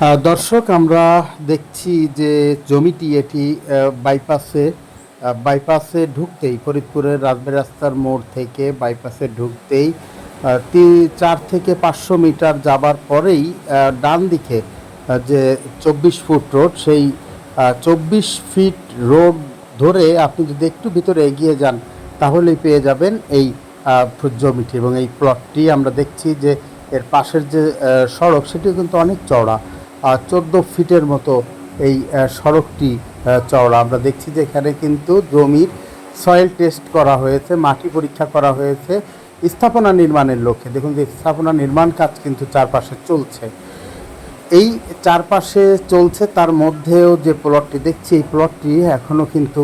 দর্শক, আমরা দেখছি যে জমিটি এটি বাইপাসে বাইপাসে ঢুকতেই, ফরিদপুরের রাজবাড়ী রাস্তার মোড় থেকে বাইপাসে ঢুকতেই চার থেকে পাঁচশো মিটার যাবার পরেই ডান দিকে যে চব্বিশ ফুট রোড, সেই চব্বিশ ফিট রোড ধরে আপনি যদি একটু ভিতরে এগিয়ে যান, তাহলেই পেয়ে যাবেন এই জমিটি এবং এই প্লটটি আমরা দেখছি যে এর পাশের যে সড়ক, সেটিও কিন্তু অনেক চওড়া। চোদ্দ ফিটের মতো এই সড়কটি চওড়া। আমরা দেখছি যে এখানে কিন্তু জমির সয়েল টেস্ট করা হয়েছে, মাটি পরীক্ষা করা হয়েছে, স্থাপনা নির্মাণের লক্ষ্যে। দেখুন যে স্থাপনা নির্মাণ কাজ কিন্তু চারপাশে চলছে। এই চারপাশে চলছে, তার মধ্যেও যে প্লটটি দেখছি, এই প্লটটি এখনও কিন্তু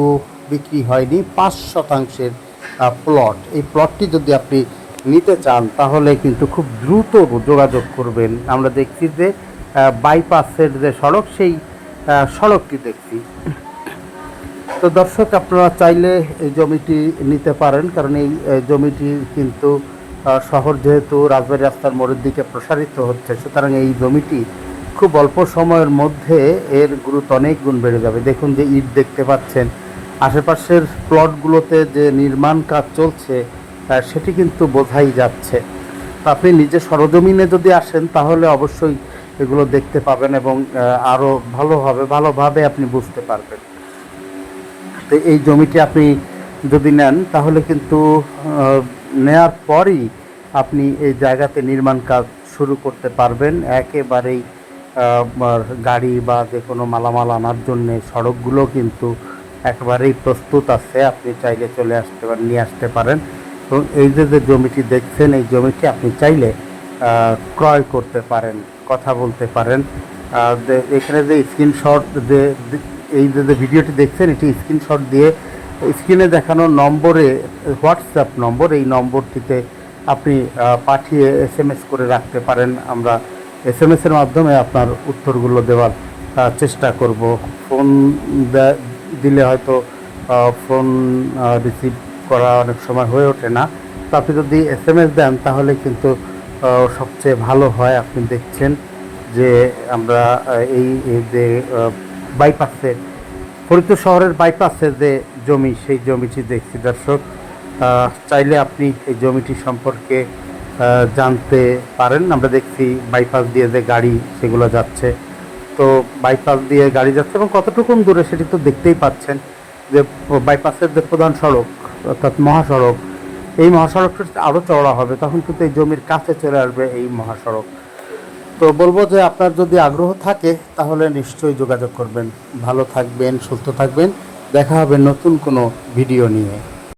বিক্রি হয়নি, পাঁচ শতাংশের প্লট এই প্লটটি যদি আপনি নিতে চান, তাহলে কিন্তু খুব দ্রুত যোগাযোগ করবেন। আমরা দেখছি যে বাইপাসের যে সড়ক, সেই সড়কটি দেখছি। তো দর্শক, আপনারা চাইলে এই জমিটি নিতে পারেন, কারণ এই জমিটি কিন্তু শহর যেহেতু রাজবাড়ি রাস্তার মোড়ের দিকে প্রসারিত হচ্ছে, সুতরাং এই জমিটি খুব অল্প সময়ের মধ্যে এর গুরুত্ব অনেক গুণ বেড়ে যাবে। দেখুন যে ইট দেখতে পাচ্ছেন, আশেপাশের প্লটগুলোতে যে নির্মাণ কাজ চলছে সেটি কিন্তু বোঝাই যাচ্ছে। আপনি নিজে সরজমিনে যদি আসেন, তাহলে অবশ্যই এগুলো দেখতে পাবেন এবং আরও ভালোভাবে ভালোভাবে আপনি বুঝতে পারবেন। তো এই জমিটি আপনি যদি নেন, তাহলে কিন্তু নেয়ার পরই আপনি এই জায়গাতে নির্মাণ কাজ শুরু করতে পারবেন। একেবারেই গাড়ি বা যে কোনো মালামাল আনার জন্য সড়কগুলো কিন্তু একেবারেই প্রস্তুত আছে। আপনি চাইলে চলে আসতে পারেন নিয়ে আসতে পারেন। এবং এই যে যে জমিটি দেখছেন, এই জমিটি আপনি চাইলে ক্রয় করতে পারেন। কথা বলতে পারেন। এখানে যে স্ক্রিনশট যে এই যে ভিডিওটি দেখছেন, এটি স্ক্রিনশট দিয়ে স্ক্রিনে দেখানো নম্বরে হোয়াটসঅ্যাপ নম্বর, এই নম্বরটিতে আপনি পাঠিয়ে এস এম এস করে রাখতে পারেন। আমরা এস এম এসের মাধ্যমে আপনার উত্তরগুলো দেওয়ার চেষ্টা করব। ফোন দিলে হয়তো ফোন রিসিভ করা অনেক সময় হয়ে ওঠে না। তো আপনি যদি এস এম এস দেন, তাহলে কিন্তু সবচেয়ে ভালো হয় আপনি দেখছেন যে আমরা এই যে আহ, বাইপাসে ফরিদপুর শহরের বাইপাসে যে জমি সেই জমিটি দেখছি দর্শক। চাইলে আপনি এই জমিটি সম্পর্কে জানতে পারেন। আমরা দেখছি বাইপাস দিয়ে যে গাড়ি সেগুলো যাচ্ছে। তো বাইপাস দিয়ে গাড়ি যাচ্ছে এবং কতটুকু দূরে সেটি তো দেখতেই পাচ্ছেন যে বাইপাসের যে প্রধান সড়ক অর্থাৎ মহাসড়ক এই মহাসড়কটা আরও চওড়া হবে, তখন কিন্তু এই জমির কাছে চলে আসবে এই মহাসড়ক। তো বলব যে আপনার যদি আগ্রহ থাকে, তাহলে নিশ্চয়ই যোগাযোগ করবেন। ভালো থাকবেন, সুস্থ থাকবেন। দেখা হবে নতুন কোনো ভিডিও নিয়ে।